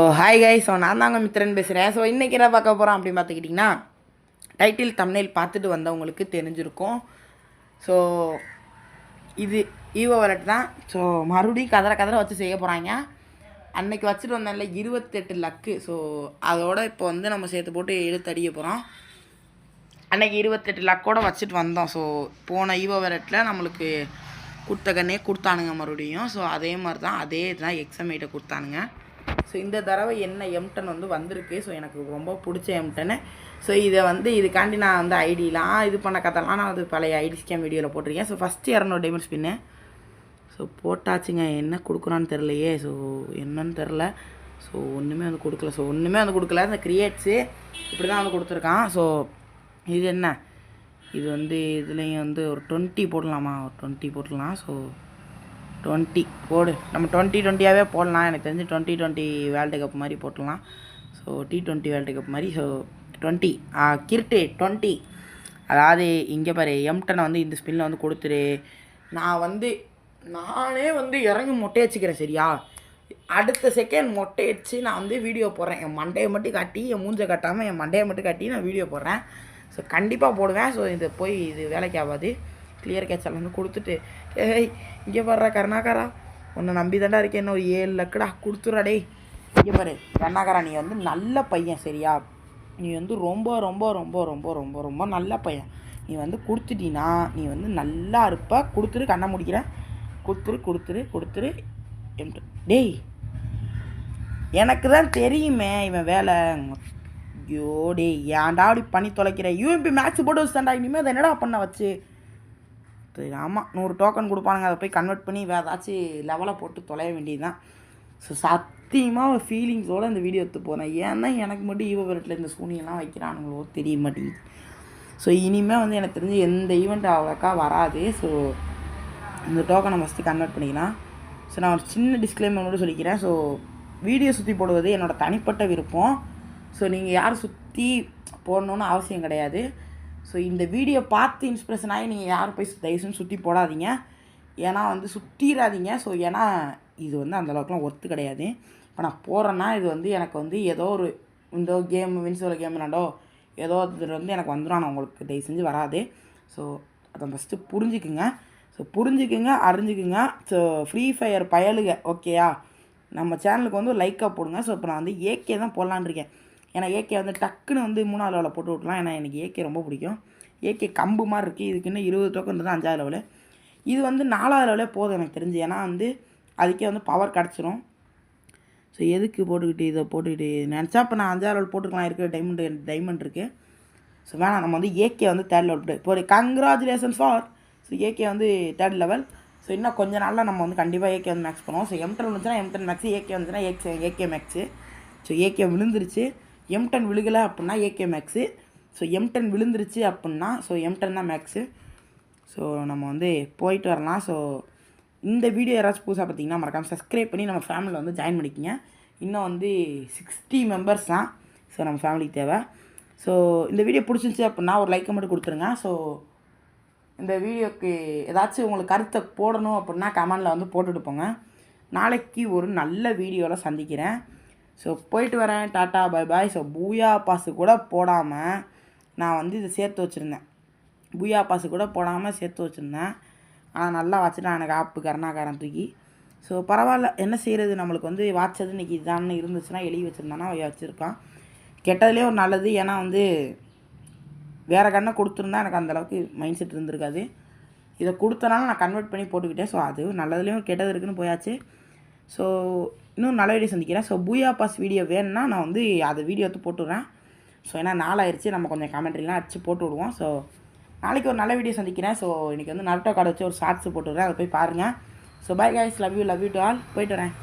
ஓ hi guy so நான் தாங்க மித்திரன் பேசுகிறேன் ஸோ இன்றைக்கி என்ன பார்க்க போகிறோம் அப்படின்னு பார்த்துக்கிட்டிங்கன்னா டைட்டில் தமிழில் பார்த்துட்டு வந்தவங்களுக்கு தெரிஞ்சிருக்கும். ஸோ இது ஈவோ வாலெட் தான். ஸோ மறுபடியும் கதற கதற வச்சு செய்ய போகிறாங்க அன்னைக்கு வச்சுட்டு வந்தேன்ல இருபத்தெட்டு லக்கு ஸோ அதோட இப்போ வந்து நம்ம சேர்த்து போட்டு எழுத்தடிய போகிறோம் அன்னைக்கு இருபத்தெட்டு லக்கோட வச்சுட்டு வந்தோம். ஸோ போன ஈவோ வேலட்டில் நம்மளுக்கு கொடுத்த கண்ணே கொடுத்தானுங்க மறுபடியும். ஸோ அதே மாதிரி தான் அதே தான் எக்ஸமேட்டை கொடுத்தானுங்க. ஸோ இந்த தடவை என்ன எம்டன் வந்து வந்திருக்கு. ஸோ எனக்கு ரொம்ப பிடிச்ச எம்டனு ஸோ இதை வந்து இதுக்காண்டி நான் வந்து ஐடிலாம் இது பண்ண கதைலாம். நான் அது பழைய ஐடி ஸ்கேம் வீடியோவில் போட்டிருக்கேன். ஸோ ஃபஸ்ட்டு இரநூறு டைமண்ட் ஸ்பின்னு ஸோ போட்டாச்சுங்க. என்ன கொடுக்குறான்னு தெரிலையே ஸோ என்னன்னு தெரில ஸோ ஒன்றுமே வந்து கொடுக்கல. ஸோ ஒன்றுமே வந்து கொடுக்கல. இந்த கிரியேட்ஸு இப்படி தான் வந்து கொடுத்துருக்கான். ஸோ இது என்ன? இது வந்து இதுலேயும் வந்து ஒரு டுவெண்ட்டி போடலாமா? ஒரு டுவெண்ட்டி போடலாம். So twenty. போடு. நம்ம டுவெண்ட்டி டுவெண்ட்டியாகவே போடலாம். எனக்கு தெரிஞ்சு டுவெண்ட்டி டுவெண்ட்டி வேர்ல்டு கப் மாதிரி போட்டுடலாம். So T twenty world cup மாதிரி. So twenty. கிரிட்டு டுவெண்ட்டி. அதாவது இங்கே பாரு எம்டனை வந்து இந்த ஸ்பின்னில் வந்து கொடுத்துரு. நான் வந்து நானே வந்து இறங்கி மொட்டை வச்சுக்கிறேன் சரியா? அடுத்த செகண்ட் மொட்டை வச்சு நான் வந்து வீடியோ போடுறேன். என் மண்டையை மட்டும் காட்டி என் மூஞ்சை காட்டாமல் என் மண்டையை மட்டும் காட்டி நான் வீடியோ போடுறேன். ஸோ கண்டிப்பாக போடுவேன். ஸோ இது போய் இது வேலைக்கு ஆகாது. கிளியர் கேட்சல் வந்து கொடுத்துட்டு ஏய் இங்கே வர்ற கருணாகரா. உன்னை நம்பி தாண்டா இருக்கேன். இன்னும் ஒரு ஏழு லக்கடா கொடுத்துட்றா டேய். இங்கே பாரு கருணாகரா நீ வந்து நல்ல பையன் சரியா? நீ வந்து ரொம்ப ரொம்ப ரொம்ப ரொம்ப ரொம்ப ரொம்ப நல்ல பையன். நீ வந்து கொடுத்துட்டீன்னா நீ வந்து நல்லா இருப்ப. கொடுத்துரு கண்ணை முடிக்கிற. கொடுத்துரு கொடுத்துரு கொடுத்துரு. என்று டேய் எனக்கு தான் தெரியுமே இவன் வேலை. ஐயோ டேய் ஏன்டா அப்படி பண்ணி தொலைக்கிற? யூஎம்பி மேட்ச் போட்டு வச்சுட்டாண்டா இனிமேல் அதை என்னடா பண்ண வச்சு? சரி ஆமாம் நூறு டோக்கன் கொடுப்பானுங்க. அதை போய் கன்வெர்ட் பண்ணி வேறு ஏதாச்சும் லெவலை போட்டு தொலைய வேண்டியது தான் ஸோ சத்தியமாக ஒரு ஃபீலிங்ஸோடு இந்த வீடியோ எடுத்து போனேன் ஏன்னா எனக்கு மட்டும் ஈவோ வீட்டில் இந்த சூனியெல்லாம் வைக்கிறானுங்களோ தெரிய மாட்டேங்குது ஸோ இனிமேல் வந்து எனக்கு தெரிஞ்சு எந்த ஈவெண்ட் அவ்வளோக்கா வராது. ஸோ இந்த டோக்கனை ஃபஸ்ட்டு கன்வெர்ட் பண்ணிக்கலாம். ஸோ நான் ஒரு சின்ன டிஸ்க்ளைமர் மட்டும் சொல்லிக்கிறேன். ஸோ வீடியோ சுற்றி போடுவது என்னோடய தனிப்பட்ட விருப்பம். ஸோ நீங்கள் யாரும் சுற்றி போடணுன்னு அவசியம் கிடையாது. ஸோ இந்த வீடியோ பார்த்து இன்ஸ்பிரேஷன் ஆகி நீங்கள் யாரும் போய் தயவுசெய்து சுற்றி போடாதீங்க. ஏன்னா வந்து சுற்றிடாதீங்க ஸோ ஏன்னா இது வந்து அந்தளவுக்குலாம் ஒத்து கிடையாது. இப்போ நான் போகிறேன்னா இது வந்து எனக்கு வந்து ஏதோ ஒரு இந்த கேம் வின்சோல கேம் விளாண்டோ ஏதோ இது வந்து எனக்கு வந்துடும் ஆனால் உங்களுக்கு தயவு செஞ்சு வராது. ஸோ அதை ஃபஸ்ட்டு புரிஞ்சுக்குங்க. ஸோ புரிஞ்சுக்குங்க அறிஞ்சுக்குங்க. ஸோ ஃப்ரீ ஃபயர் பயலுக ஓகேயா நம்ம சேனலுக்கு வந்து லைக்காக போடுங்க. ஸோ இப்போ நான் வந்து ஏகே தான் போடலான்னு இருக்கேன். ஏன்னா ஏகே வந்து டக்குன்னு வந்து மூணாவது லெவலில் போட்டு விட்லாம் ஏன்னா எனக்கு ஏகே ரொம்ப பிடிக்கும். ஏகே கம்பு மாதிரி இருக்குது இதுக்கு இன்னும் இருபது டோக்கன் தான் அஞ்சாவது லெவலு இது வந்து நாலாவது லெவலே போதும் எனக்கு தெரிஞ்சு. ஏன்னா வந்து அதுக்கே வந்து பவர் கிடச்சிரும். ஸோ எதுக்கு போட்டுக்கிட்டு இதை போட்டுக்கிட்டு நினச்சா? இப்போ நான் அஞ்சாவது லெவல் போட்டுக்கலாம். இருக்கிற டைமண்ட் டைமண்ட் இருக்குது ஸோ வேணாம். நம்ம வந்து ஏகே வந்து தேர்ட் லெவல் போட்டு இப்போ கங்க்ராச்சுலேஷன் ஃபார் ஸோ ஏகே வந்து தேர்ட் லெவல் ஸோ இன்னும் கொஞ்ச நாளில் நம்ம வந்து கண்டிப்பாக ஏகே வந்து மேக்ஸ் பண்ணுவோம். ஸோ எம்டன் வந்துச்சுன்னா எம்டன் மேக்ஸ் ஏகே வந்துச்சுன்னா AK AK max so AK விழுந்துருச்சு. எம்டன் விழுகலை அப்படின்னா ஏகே மேக்ஸு ஸோ எம்டன் விழுந்துருச்சு அப்படின்னா ஸோ எம்டன் தான் மேக்ஸு ஸோ நம்ம வந்து போயிட்டு வரலாம். ஸோ இந்த வீடியோ யாராச்சும் புதுசாக பார்த்தீங்கன்னா மறக்காமல் சப்ஸ்கிரைப் பண்ணி நம்ம ஃபேமிலியில் வந்து ஜாயின் பண்ணிக்கிங்க. இன்னும் வந்து சிக்ஸ்டி மெம்பர்ஸ் தான். ஸோ நம்ம ஃபேமிலிக்கு தேவை. ஸோ இந்த வீடியோ பிடிச்சிருந்துச்சி அப்படின்னா ஒரு லைக்கை மட்டும் கொடுத்துருங்க. ஸோ இந்த வீடியோக்கு ஏதாச்சும் உங்களுக்கு கருத்தை போடணும் அப்படின்னா கமெண்டில் வந்து போட்டுட்டு போங்க. நாளைக்கு ஒரு நல்ல வீடியோவில் சந்திக்கிறேன். ஸோ போயிட்டு வரேன் tata bye bye so booyah boss கூட போடாமல் நான் வந்து இதை சேர்த்து வச்சுருந்தேன். பூயா பாஸு கூட போடாமல் சேர்த்து வச்சுருந்தேன். ஆனால் நல்லா வச்சுட்டான் எனக்கு ஆப்பு கருணாகாரன் தூக்கி. ஸோ பரவாயில்ல. என்ன செய்கிறது நம்மளுக்கு வந்து வாட்சது இன்றைக்கி இதான்னு இருந்துச்சுன்னா எழுதி வச்சுருந்தானா? வச்சுருக்கான். கெட்டதுலேயே ஒரு நல்லது. ஏன்னா வந்து வேறு கண்ணை கொடுத்துருந்தா எனக்கு அந்தளவுக்கு மைண்ட் செட் இருந்திருக்காது. இதை கொடுத்தனால நான் கன்வெர்ட் பண்ணி போட்டுக்கிட்டேன். ஸோ அது நல்லதுலேயும் கெட்டது இருக்குன்னு போயாச்சு. ஸோ இன்னும் நல்ல வீடியோ சந்திக்கிறேன். ஸோ பூயா பாஸ் வீடியோ வேணும்னா நான் வந்து அதை வீடியோ எடுத்து போட்டுடுறேன். ஸோ ஏன்னா நாளாயிருச்சு நம்ம கொஞ்சம் கமெண்ட்ரிலாம் அடிச்சு போட்டு விடுவோம். ஸோ நாளைக்கு ஒரு நல்ல வீடியோ சந்திக்கிறேன். ஸோ இன்றைக்கி வந்து நரட்டோ கார்டு வச்சு ஒரு ஷார்ட்ஸ் போட்டுடுறேன். அதை போய் பாருங்கள் so bye guys love you love you to all போயிட்டு வரேன்.